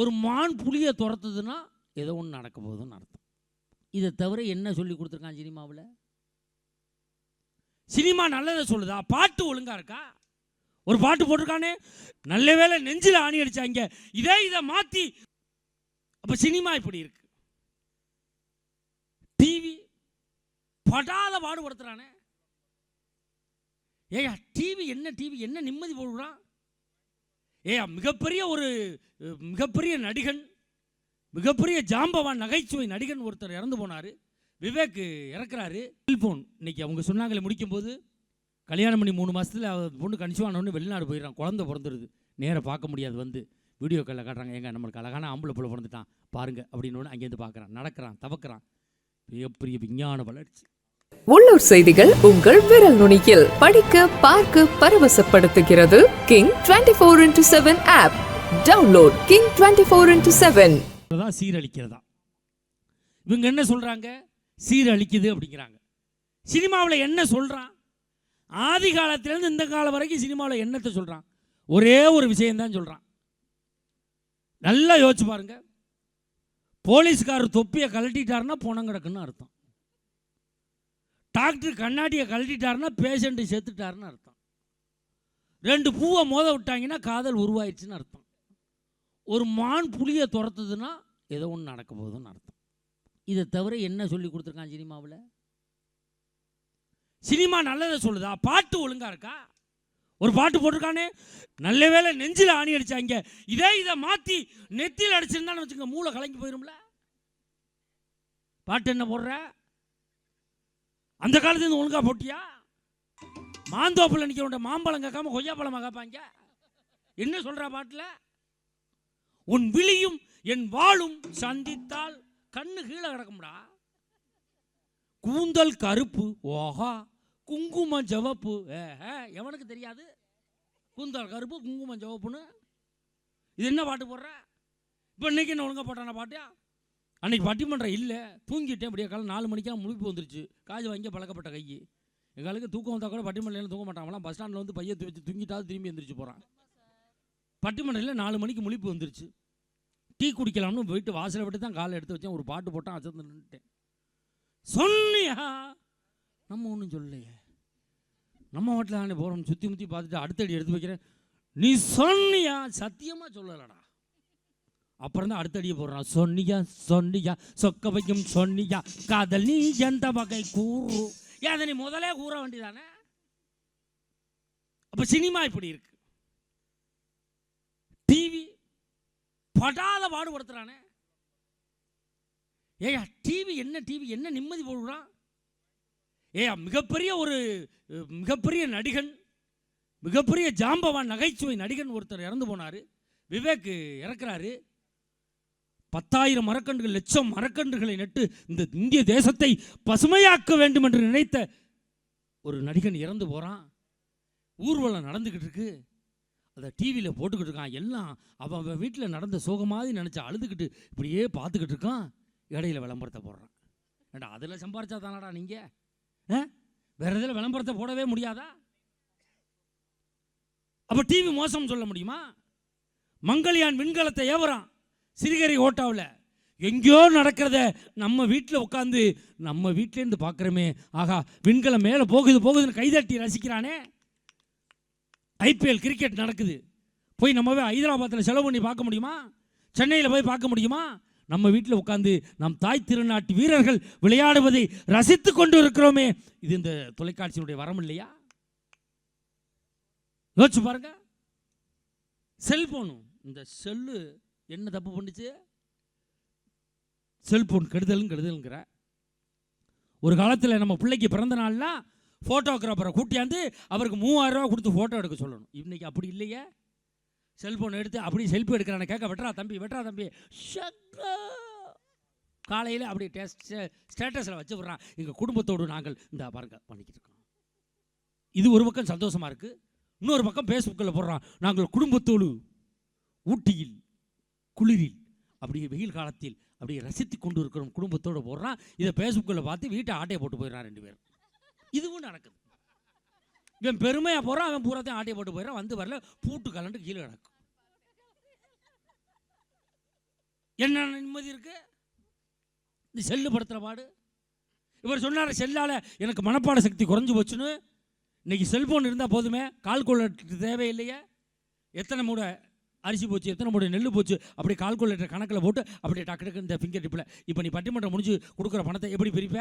ஒரு மான் புலியை துரத்துதுன்னா ஏதோ ஒன்று நடக்க போகுதுன்னு அர்த்தம். இதை தவிர என்ன சொல்லி கொடுத்துருக்கான் சினிமாவில்? சினிமா நல்லதை சொல்லுதா? பாட்டு ஒழுங்காக இருக்கா? ஒரு பாட்டு போட்டிருக்கானே நல்ல வேளை நெஞ்சில் ஆணி அடித்தாங்க இதே இதை மாற்றி அப்போ சினிமா இப்படி இருக்கு. டிவி படாத பாடுபடுத்துகிறானே ஏயா டிவி என்ன டிவி என்ன நிம்மதி போடுறான்? ஏயா மிகப்பெரிய ஒரு மிகப்பெரிய நடிகன் மிகப்பெரிய ஜாம்பவான் நகைச்சுவை நடிகன் ஒருத்தர் இறந்து போனார். விவேக் இறக்குறாரு. செல்ஃபோன் இன்னைக்கு அவங்க சொன்னாங்களே முடிக்கும்போது கல்யாணம் பண்ணி மூணு மாதத்தில் அவர் பொண்ணு கன்சிவானோன்னு வெளிநாடு போயிடறான். குழந்தை பிறந்துருது. நேராக பார்க்க முடியாது வந்து. வீடியோ காலில் காட்டுறாங்க. ஏங்க நம்மளுக்கு அழகான ஆம்பளை பிள்ளை பிறந்துட்டான். பாருங்கள் அப்படின்னு அங்கேருந்து பார்க்குறான். நடக்கிறான் தவக்கிறான். மிகப்பெரிய விஞ்ஞான வளர்ச்சி. உள்ளூர் செய்திகள் உங்கள் விரல் நுனியில். படிக்க பார்க்க பரவசப்படுத்துகிறது King twenty four into seven app download King twenty four into seven தான் சீரழிக்கிறதா? இவங்க என்ன சொல்றாங்க? சீரழிக்குது அப்படிங்கிறாங்க. சினிமாவில் என்ன சொல்றான்? ஆதி காலத்திலேருந்து இந்த காலம் வரைக்கும் சினிமாவில் என்னத்தை சொல்றான்? ஒரே ஒரு விஷயம்தான் சொல்றான். நல்லா யோசிச்சு பாருங்க. போலீஸ்காரர் தொப்பியை கழட்டிட்டாருன்னா பணம் கிடக்குன்னு அர்த்தம். டாக்டர் கண்ணாடியை கழட்டிட்டாருன்னா பேஷண்ட்டு செத்துட்டாருன்னு அர்த்தம். ரெண்டு பூவை மோத விட்டாங்கன்னா காதல் உருவாயிடுச்சுன்னு அர்த்தம். ஒரு மான் புலியை துரத்துதுன்னா ஏதோ ஒன்று நடக்க போகுதுன்னு அர்த்தம். இதை தவிர என்ன சொல்லி கொடுத்துருக்கான் சினிமாவில்? சினிமா நல்லதை சொல்லுதா? பாட்டு ஒழுங்காக இருக்கா? ஒரு பாட்டு போட்டிருக்கானே? நல்ல வேளை நெஞ்சில் ஆணி அடித்தாங்க இதே இதை மாற்றி நெத்தியில் அடிச்சிருந்தான்னு வச்சுக்கோங்க மூளை கலங்கி போயிரும்ல. பாட்டு என்ன போடுற? அந்த காலத்துல இருந்து ஒழுங்கா போட்டியா? மாந்தோப்பில் நிற்கிறவன்ட மாம்பழம் கேட்காம கொய்யாப்பழமா கேட்பாங்க என்ன சொல்ற பாட்டில்? உன் விழியும் என் வாளும் சந்தித்தால் கண்ணு கீழே கிடக்கும்டா. கூந்தல் கருப்பு ஓஹா குங்குமம் ஜவப்பு. ஏஹே, எவனுக்கு தெரியாது? கூந்தல் கருப்பு குங்குமம் ஜவப்புன்னு. இது என்ன பாட்டு போடுற? இப்போ இன்னைக்கு என்ன ஒழுங்கா போட்டான பாட்டியா அன்னைக்கு பட்டிமன்றம் இல்லை. தூங்கிட்டேன். அப்படியே காலம் நாலு மணிக்கா முழுப்பு வந்துருச்சு. காஜ் வாங்கி பழக்கப்பட்ட கை. எங்களுக்கு தூக்கம் வந்தால் கூட பட்டிமன்றம் தூங்க மாட்டாங்களாம் பஸ் ஸ்டாண்டில் வந்து பையன் வச்சு தூங்கிட்டாவது திரும்பி எந்திரிச்சு போகிறான் பட்டிமன்றத்தில் நாலு மணிக்கு முழிப்பு வந்துருச்சு. டீ குடிக்கலாம்னு போயிட்டு வாசலை விட்டு தான் காலை எடுத்து வச்சேன். ஒரு பாட்டு போட்டான் அசந்து நின்றுட்டேன் சொன்னியா? நம்ம ஒன்றும் சொல்லலையே. நம்ம வீட்டில் தானே போகிறோம் சுற்றி முற்றி பார்த்துட்டு அடுத்தடி எடுத்து வைக்கிறேன். நீ சொன்னியா? சத்தியமாக சொல்லலடா. அப்புறம் தான் அடுத்தடியை போடுறான். சொன்னியா சொன்னியா சொக்க வைக்கும் சொன்னியா காதல் நீ எந்த வகை கூறு? ஏன் அதை நீ முதலே கூற வேண்டியதானே? அப்போ சினிமா இப்படி இருக்கு. டிவி படாத பாடுபடுத்துறானே. ஏயா டிவி என்ன டிவி என்ன நிம்மதி போடுறான் ஏயா மிகப்பெரிய ஒரு மிகப்பெரிய நடிகன் மிகப்பெரிய ஜாம்பவான் நகைச்சுவை நடிகன் ஒருத்தர் இறந்து போனார். விவேக் இறக்குறாரு. பத்தாயிரம் மரக்கன்றுகள் லட்சம் மரக்கன்றுகளை நட்டு இந்த இந்திய தேசத்தை பசுமையாக்க வேண்டும் என்று நினைத்த ஒரு நடிகன் இறந்து போகிறான் ஊர்வலம் நடந்துக்கிட்டு இருக்கு. அதை டிவியில் போட்டுக்கிட்டு இருக்கான். எல்லாம் அவன் அவன் வீட்டில் நடந்த சோகமாதிரி நினச்சி அழுதுகிட்டு இப்படியே பார்த்துக்கிட்டு இருக்கான். இடையில விளம்பரத்தை போடுறான். ஏண்டா அதில் சம்பாரிச்சா தானடா நீங்கள் ஆ? வேற இதில் விளம்பரத்தை போடவே முடியாதா? அப்போ டிவி மோசம் சொல்ல முடியுமா? மங்கள்யான் விண்கலத்தை ஏவுறான். சிறுகரை ஓட்டாவில். எங்கேயோ நடக்கிறத நம்ம வீட்டில் உட்காந்து நம்ம வீட்டிலேருந்து பார்க்குறோமே ஆகா விண்கலம் மேலே போகுது போகுதுன்னு கைதட்டி ரசிக்கிறானே. ஐபிஎல் கிரிக்கெட் நடக்குது. போய் நம்மவே ஹைதராபாத்தில் செலவு பண்ணி பார்க்க முடியுமா? சென்னையில் போய் பார்க்க முடியுமா? நம்ம வீட்டில் உட்காந்து நம் தாய் திருநாட்டு வீரர்கள் விளையாடுவதை ரசித்து கொண்டு இருக்கிறோமே இது இந்த தொலைக்காட்சியினுடைய வரம் இல்லையா? யோசிச்சு பாருங்க. செல்போனும் இந்த செல்லு என்ன தப்பு பண்ணுச்சு? செல்போன் கெடுதலும் கெடுதலுங்கிற. ஒரு காலத்தில் நம்ம பிள்ளைக்கு பிறந்த நாள்லாம் ஃபோட்டோகிராஃபரை கூட்டியாந்து அவருக்கு மூவாயிரம் ரூபா கொடுத்து ஃபோட்டோ எடுக்க சொல்லணும். இன்றைக்கி அப்படி இல்லையே. செல்போன் எடுத்து அப்படி செல்ஃபி எடுக்கிறான கேட்க வெட்டுறா தம்பி வெட்டுறா தம்பி. காலையில் அப்படி டேஸ்ட் ஸ்டேட்டஸில் வச்சு விட்றான். எங்கள் குடும்பத்தோடு நாங்கள் இந்த பாருங்க பண்ணிக்கிட்டு இருக்கோம். இது ஒரு பக்கம் சந்தோஷமாக இருக்குது இன்னொரு பக்கம் ஃபேஸ்புக்கில் போடுறான். நாங்கள் குடும்பத்தோடு ஊட்டியில் குளிரில் அப்படியே வெயில் காலத்தில் அப்படியே ரசித்து கொண்டு இருக்கிறோம் குடும்பத்தோடு போடுறான் இதை ஃபேஸ்புக்கில் பார்த்து வீட்டை ஆட்டையை போட்டு போயிடுறான் ரெண்டு பேரும். இதுவும் நடக்குது. இவன் பெருமையாக போகிறான் அவன் பூராத்தையும் ஆட்டையை போட்டு போயிடறான் வந்து வரல பூட்டு கலண்டு கீழே கிடக்கும். என்ன நிம்மதி இருக்கு? இந்த செல்லு படுத்துகிற பாடு. இவர் சொன்னார் செல்லால எனக்கு மனப்பாட சக்தி குறைஞ்சி போச்சுன்னு. இன்னைக்கு செல்ஃபோன் இருந்தால் போதுமே கால்குலேட்டர் தேவையில்லையே. எத்தனை மூடை அரிசி போச்சு எத்தனை மூடை நெல் போச்சு அப்படி கால்குலேட்டர் கணக்கில் போட்டு அப்படியே டக்கு டக்கு இந்த ஃபிங்கர் டிப்பில் இப்போ நீ பட்டிமன்றம் முடிஞ்சு கொடுக்குற பணத்தை எப்படி பிரிப்ப?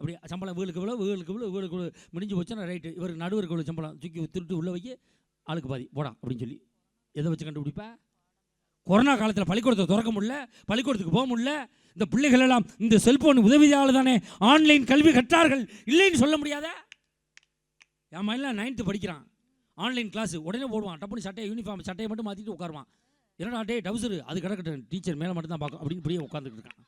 அப்படி சம்பளம் வீலுக்கு இவ்வளோ வீலுக்கு இவ்வளோ வீலுக்கு இவ்வளோ முடிஞ்சு போச்சுன்னா ரைட்டு இவர் நடுவருக்கு இவ்வளோ சம்பளம் தூக்கி திருட்டு உள்ளே வைக்க ஆளுக்கு பாதி போடா அப்படின்னு சொல்லி. எதை வச்சு கண்டுபிடிப்பேன் கொரோனா காலத்தில் பள்ளிக்கூடத்தை திறக்க முடியல பள்ளிக்கூடத்துக்கு போக முடியல. இந்த பிள்ளைகள் எல்லாம் இந்த செல்போன் உதவியால் தானே ஆன்லைன் கல்வி கற்றார்கள் இல்லைன்னு சொல்ல முடியாத? என் மயிலாம் நைன்த்து படிக்கிறான். ஆன்லைன் கிளாஸ் உடனே போடுவான். டப்புனு சட்டையை யூனிஃபார்ம் சட்டையை மட்டும் மாற்றிட்டு உட்காருவான். என்னடா டே டவுசரு அது கிடக்கட்டும். டீச்சர் மேலே மட்டும் தான் பார்க்கும் அப்படின்னு இப்படியே உட்காந்துட்டு இருக்கான்.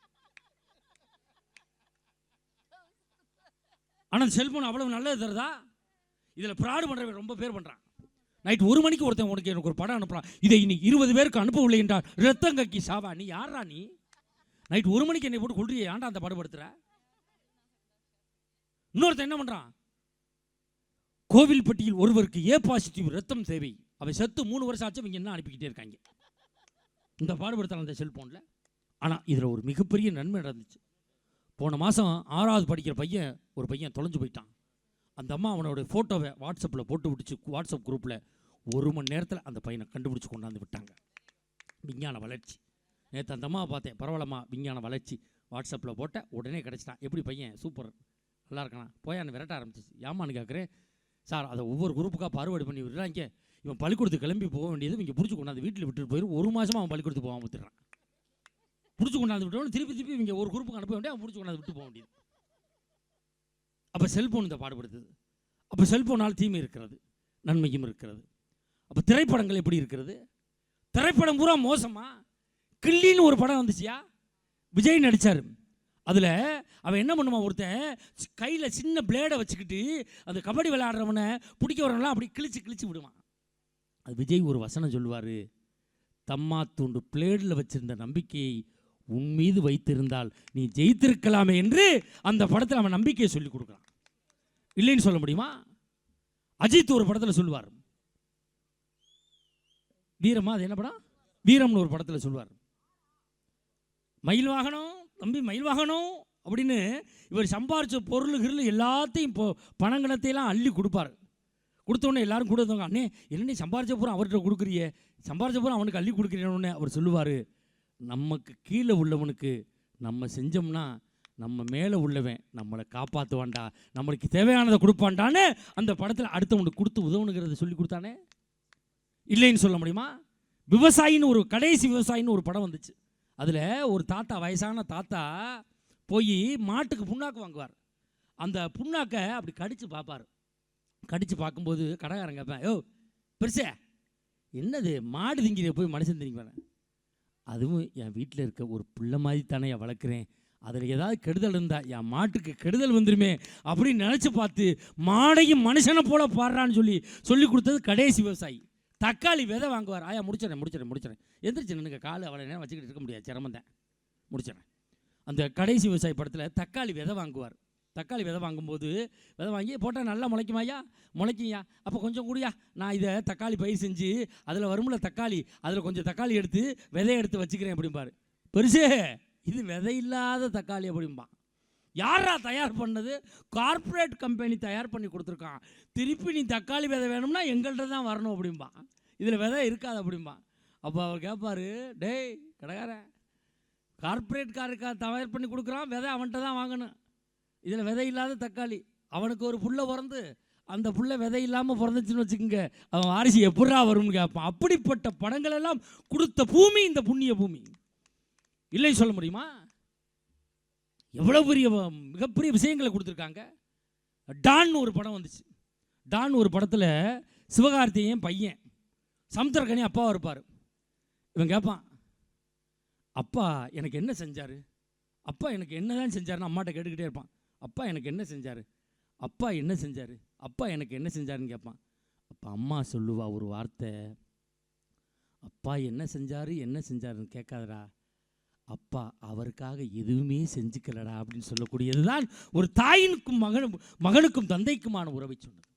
ஆனால் செல்ஃபோன் அவ்வளவு நல்லது தருதா? இதில் ப்ராடு பண்ணுறவன் ரொம்ப பேர் பண்ணுறான் நைட் ஒரு மணிக்கு ஒருத்தன் உனக்கு எனக்கு ஒரு படம் அனுப்புகிறான் இதை இன்னைக்கு இருபது பேருக்கு அனுப்பவில்லை என்றால் ரத்தம் கக்கி சாவா? நீ யாரா நீ? நைட் ஒரு மணிக்கு என்னை போட்டு கொள்றிய ஏன்டா அந்த படுபடுத்துற இன்னொருத்தன் என்ன பண்ணுறான் கோவில்பட்டியில் ஒருவருக்கு ஏ பாசிட்டிவ் ரத்தம் தேவை. அவை செத்து மூணு வருஷம் ஆச்சு இவங்க என்ன அனுப்பிக்கிட்டே இருக்காங்க. இந்த பாடுபடுத்தலாம் அந்த செல்ஃபோனில் ஆனால் இதில் ஒரு மிகப்பெரிய நன்மை நடந்துச்சு. போன மாதம் ஆறாவது படிக்கிற பையன் ஒரு பையன் தொலைஞ்சு போயிட்டான். அந்த அம்மா அவனோட ஃபோட்டோவை வாட்ஸ்அப்பில் போட்டு விட்டுச்சு. வாட்ஸ்அப் குரூப்பில் ஒரு மணி நேரத்தில் அந்த பையனை கண்டுபிடிச்சி கொண்டாந்து விட்டாங்க. விஞ்ஞான வளர்ச்சி. நேற்று அந்த அம்மாவை பார்த்தேன். பரவாயில்லம்மா விஞ்ஞான வளர்ச்சி. வாட்ஸ்அப்பில் போட்ட உடனே கிடச்சிட்டான். எப்படி பையன்? சூப்பர் நல்லா இருக்கானா? போயான்னு விரட்ட ஆரம்பிச்சிச்சு. ஏமான்னு கேட்குறேன் சார் அதை ஒவ்வொரு குரூப்புக்காக பார்வர்டு பண்ணி விடுறாங்க. இவன் பள்ளிக்கூடத்துக்கு கிளம்பி போக வேண்டியது இங்கே பிடிச்சி கொண்டாந்து வீட்டில் விட்டுட்டு போயிடும் ஒரு மாதமாக அவன் பள்ளிக்கூடத்துக்கு போகாமல் விட்டுறான். பிடிச்சி கொண்டாந்து விட்டவன் திருப்பி திருப்பி இங்கே ஒரு குரூப்புக்கு அனுப்ப வேண்டிய அவன் பிடிச்சி கொண்டாந்து விட்டு போக வேண்டியது. அப்போ செல்போன் இந்த பாடுபடுத்துது. அப்போ செல்ஃபோனால் தீமை இருக்கிறது. நன்மையும் இருக்கிறது. அப்போ திரைப்படங்கள் எப்படி இருக்கிறது? திரைப்படம் பூரா மோசமாக கில்லின்னு ஒரு படம் வந்துச்சியா? விஜய் நடித்தார் அதில் அவன் என்ன பண்ணுவான் ஒருத்தன் கையில் சின்ன பிளேடை வச்சுக்கிட்டு அந்த கபடி விளையாடுறவனை பிடிக்க வரவங்களாம் அப்படி கிழிச்சு கிழிச்சு விடுவான். அது விஜய் ஒரு வசனம் சொல்லுவார் தம்மா தூண்டு பிளேடில் வச்சிருந்த நம்பிக்கையை உன் மீது வைத்திருந்தால் நீ ஜெயித்திருக்கலாமே என்று அந்த படத்தில் அவன் நம்பிக்கையை சொல்லி கொடுக்குறான். இல்லைன்னு சொல்ல முடியுமா? அஜித் ஒரு படத்தில் சொல்லுவார். வீரமா அது என்ன படம்? வீரம்னு ஒரு படத்தில் சொல்லுவார். மயில் வாகனம் தம்பி மயில் வாகனம் அப்படின்னு இவர் சம்பாரிச்ச பொருள் கிருள் எல்லாத்தையும் இப்போ பணங்கணத்தையெல்லாம் அள்ளி கொடுப்பார். கொடுத்தோடனே எல்லாரும் கொடுத்தவங்க அண்ணே என்னே சம்பாரிச்ச பூரா அவர்கிட்ட கொடுக்குறியே? சம்பாரிச்ச பூரா அவனுக்கு அள்ளி கொடுக்குறேன்னு அவர் சொல்லுவார். நமக்கு கீழே உள்ளவனுக்கு நம்ம செஞ்சோம்னா நம்ம மேலே உள்ளவன் நம்மளை காப்பாற்றுவான்டா நம்மளுக்கு தேவையானதை கொடுப்பான்டான்னு அந்த படத்தில் அடுத்தவனுக்கு கொடுத்து உதவணுங்கிறத சொல்லி கொடுத்தானே? இல்லைன்னு சொல்ல முடியுமா? விவசாயின்னு ஒரு கடைசி விவசாயின்னு ஒரு படம் வந்துச்சு. அதில் ஒரு தாத்தா வயசான தாத்தா போய் மாட்டுக்கு புண்ணாக்கு வாங்குவார். அந்த புண்ணாக்கை அப்படி கடித்து பார்ப்பார். கடித்து பார்க்கும்போது கடைக்காரன் கேட்பேன் யோ பெருசே என்னது மாடு திங்கிற போய் மனுஷன் திங்கிப்பாரு அதுவும் என் வீட்டில் இருக்க ஒரு பிள்ளை மாதிரி தானே என் வளர்க்குறேன். அதில் ஏதாவது கெடுதல் இருந்தால் என் மாட்டுக்கு கெடுதல் வந்துருமே அப்படின்னு நினச்சி பார்த்து மாடையும் மனுஷனை போல பாடுறான்னு சொல்லி சொல்லி கொடுத்தது கடைசி விவசாயி. தக்காளி விதை வாங்குவார். ஆயா முடிச்சிடறேன் முடிச்சிடறேன் முடிச்சிடறேன். எந்திரிச்சு நின்னுங்க கால் அவ்வளோ நேரம் வச்சுக்கிட்டு இருக்க முடியாது. சிரமம் தான். முடிச்சிடறேன். அந்த கடைசி விவசாயி படத்தில் தக்காளி விதை வாங்குவார். தக்காளி விதை வாங்கும்போது விதை வாங்கி போட்டால் நல்லா முளைக்குமாய்யா முளைக்கும்யா அப்போ கொஞ்சம் கூடியா. நான் இதை தக்காளி பயிர் செஞ்சு அதில் வரும்ல தக்காளி. அதில் கொஞ்சம் தக்காளி எடுத்து விதையை எடுத்து வச்சுக்கிறேன் அப்படிம்பாரு. பெருசே! இது விதை இல்லாத தக்காளி அப்படிம்பான் யாரா தயார் பண்ணது? கார்ப்பரேட் கம்பெனி தயார் பண்ணி கொடுத்துருக்கான். திருப்பி நீ தக்காளி விதை வேணும்னா எங்கள்கிட்ட தான் வரணும் அப்படிம்பா. இதில் விதை இருக்காது அப்படிம்பா. அப்போ அவர் கேட்பாரு டேய் கடைக்காரன் கார்ப்பரேட் காருக்கா தயார் பண்ணி கொடுக்குறான் விதை அவன்கிட்ட தான் வாங்கணும். இதில் விதை இல்லாத தக்காளி அவனுக்கு ஒரு புள்ள பிறந்து அந்த புள்ள விதை இல்லாமல் பிறந்துச்சுன்னு வச்சுக்கோங்க. அவன் வாரிசு எப்படா வரும்னு கேட்பான் அப்படிப்பட்ட படங்கள் எல்லாம் கொடுத்த பூமி இந்த புண்ணிய பூமி. இல்லை சொல்ல முடியுமா? எவ்வளோ பெரிய மிகப்பெரிய விஷயங்களை கொடுத்துருக்காங்க. டான் ஒரு படம் வந்துச்சு. டான் ஒரு படத்தில் சிவகார்த்தியன் பையன் சமுத்திரக்கனி அப்பாவாக இருப்பார். இவன் கேட்பான் அப்பா எனக்கு என்ன செஞ்சார்? அப்பா எனக்கு என்ன தான் செஞ்சாருன்னு அம்மாட்ட கேட்டுக்கிட்டே இருப்பான். அப்பா எனக்கு என்ன செஞ்சார்? அப்பா என்ன செஞ்சார்? அப்பா எனக்கு என்ன செஞ்சாருன்னு கேட்பான் அப்போ அம்மா சொல்லுவா ஒரு வார்த்தை அப்பா என்ன செஞ்சாரு? என்ன செஞ்சாருன்னு கேட்காதடா. அப்பா அவருக்காக எதுவுமே செஞ்சுக்கலடா அப்படின்னு சொல்லக்கூடியது தான் ஒரு தாயினுக்கும் மகனும் மகனுக்கும் தந்தைக்குமான உறவை சொன்னது.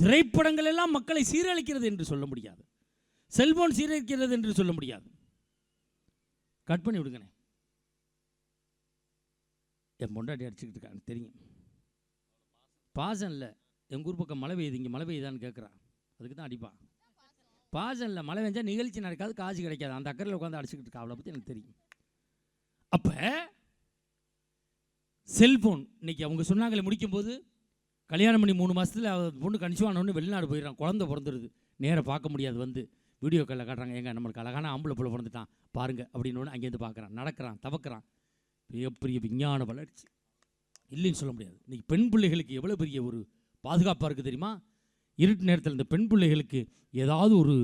திரைப்படங்கள் எல்லாம் மக்களை சீரழிக்கிறது என்று சொல்ல முடியாது. செல்போன் சீரழிக்கிறது என்று சொல்ல முடியாது. கட் பண்ணி விடுங்கண்ணே. என் பொண்டாட்டி அடிச்சுக்கிட்டு இருக்காங்க தெரியும். பாசம் இல்லை. எங்கள் ஊர் பக்கம் மழை பெய்யுது இங்கே மழை பெய்யுதான்னு கேட்குறான் அதுக்கு தான் அடிப்பான் பாசனில் மழை பெஞ்சால் நிகழ்ச்சி நடக்காது காசு கிடைக்காது. அந்த அக்கறையில் உட்காந்து அடிச்சுக்கிட்டு இருக்கா. அவளை பற்றி எனக்கு தெரியும். அப்போ செல்ஃபோன் இன்றைக்கி அவங்க சொன்னாங்களே முடிக்கும்போது கல்யாணம் பண்ணி மூணு மாதத்தில் பொண்ணு கன்சிவானோன்னு வெளிநாடு போயிடறான். குழந்தை பிறந்துடுது நேராக பார்க்க முடியாது வந்து. வீடியோ காலில் காட்டுறாங்க. ஏங்க நம்மளுக்கு அழகான ஆம்பளை பிள்ளை பிறந்துட்டான். பாருங்க அப்படின்னு அங்கேருந்து பார்க்குறான். நடக்கிறான் தவக்கிறான். பெரிய விஞ்ஞான வளர்ச்சி. இல்லைன்னு சொல்ல முடியாது. இன்றைக்கி பெண் பிள்ளைகளுக்கு எவ்வளோ பெரிய ஒரு பாதுகாப்பாக இருக்குது தெரியுமா? இருட்டு நேரத்தில் இந்த பெண் பிள்ளைகளுக்கு ஏதாவது ஒரு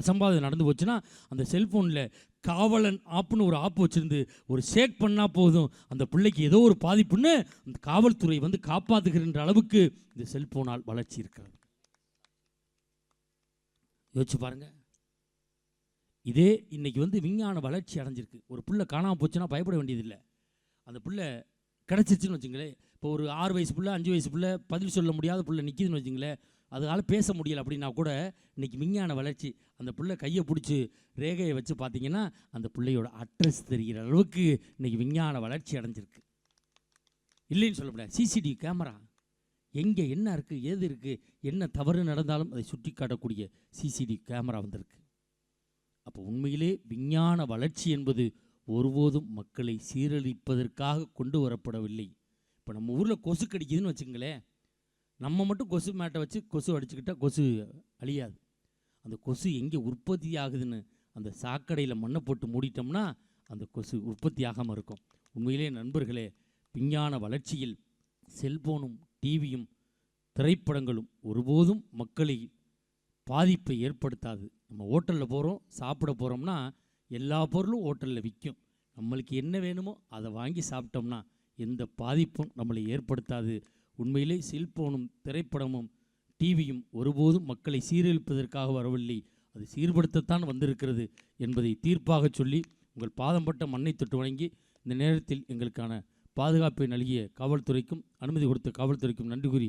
அசம்பாதம் நடந்து போச்சுன்னா அந்த செல்ஃபோனில் காவலன் ஆப்புன்னு ஒரு ஆப் வச்சுருந்து ஒரு ஷேக் பண்ணால் போதும். அந்த பிள்ளைக்கு ஏதோ ஒரு பாதிப்புன்னு அந்த காவல்துறை வந்து காப்பாற்றுகின்ற அளவுக்கு இந்த செல்ஃபோனால் வளர்ச்சி இருக்கிறது. யோசிச்சு பாருங்க. இதே இன்னைக்கு வந்து விஞ்ஞான வளர்ச்சி அடைஞ்சிருக்கு. ஒரு பிள்ளை காணாமல் போச்சுன்னா பயப்பட வேண்டியதில்லை. அந்த புள்ள கிடச்சிருச்சுன்னு வச்சுங்களேன். இப்போ ஒரு ஆறு வயசு புள்ள அஞ்சு வயசு புள்ள பதில் சொல்ல முடியாத பிள்ளை நிற்கிதுன்னு வச்சுங்களேன். அதனால் பேச முடியல அப்படின்னா கூட இன்றைக்கி விஞ்ஞான வளர்ச்சி அந்த பிள்ளை கையை பிடிச்சி ரேகையை வச்சு பார்த்தீங்கன்னா அந்த பிள்ளையோட அட்ரஸ் தெரிகிற அளவுக்கு இன்னைக்கு விஞ்ஞான வளர்ச்சி அடைஞ்சிருக்கு. இல்லைன்னு சொல்ல முடியாது. CCTV camera. எங்கே என்ன இருக்குது ஏது இருக்குது என்ன தவறு நடந்தாலும் அதை சுட்டி காட்டக்கூடிய சிசிடிவி கேமரா வந்திருக்கு. அப்போ உண்மையிலே விஞ்ஞான வளர்ச்சி என்பது ஒருபோதும் மக்களை சீரழிப்பதற்காக கொண்டு வரப்படவில்லை. இப்போ நம்ம ஊரில் கொசு கடிக்குதுன்னு வச்சுங்களேன் நம்ம மட்டும் கொசு மேட்டை வச்சு கொசு அடிச்சுக்கிட்டால் கொசு அழியாது. அந்த கொசு எங்கே உற்பத்தி ஆகுதுன்னு அந்த சாக்கடையில் மண்ணை போட்டு மூடிட்டோம்னா அந்த கொசு உற்பத்தி ஆகாமல் இருக்கும். உண்மையிலே நண்பர்களே விஞ்ஞான வளர்ச்சியில் செல்போனும் டிவியும் திரைப்படங்களும் ஒருபோதும் மக்களை பாதிப்பை ஏற்படுத்தாது. நம்ம ஹோட்டலில் போகிறோம் சாப்பிட போகிறோம்னா எல்லா பொருளும் ஹோட்டலில் விற்கும் நம்மளுக்கு என்ன வேணுமோ அதை வாங்கி சாப்பிட்டோம்னா எந்த பாதிப்பும் நம்மளை ஏற்படுத்தாது. உண்மையிலே செல்போனும் திரைப்படமும் டிவியும் ஒருபோதும் மக்களை சீரழிப்பதற்காக வரவில்லை. அது சீர்படுத்தத்தான் வந்திருக்கிறது என்பதை தீர்ப்பாக சொல்லி உங்கள் பாதம் பட்ட மண்ணை தொட்டு வணங்கி இந்த நேரத்தில் எங்களுக்கான பாதுகாப்பை நல்கிய காவல்துறைக்கும் அனுமதி கொடுத்த காவல்துறைக்கும் நன்றி கூறி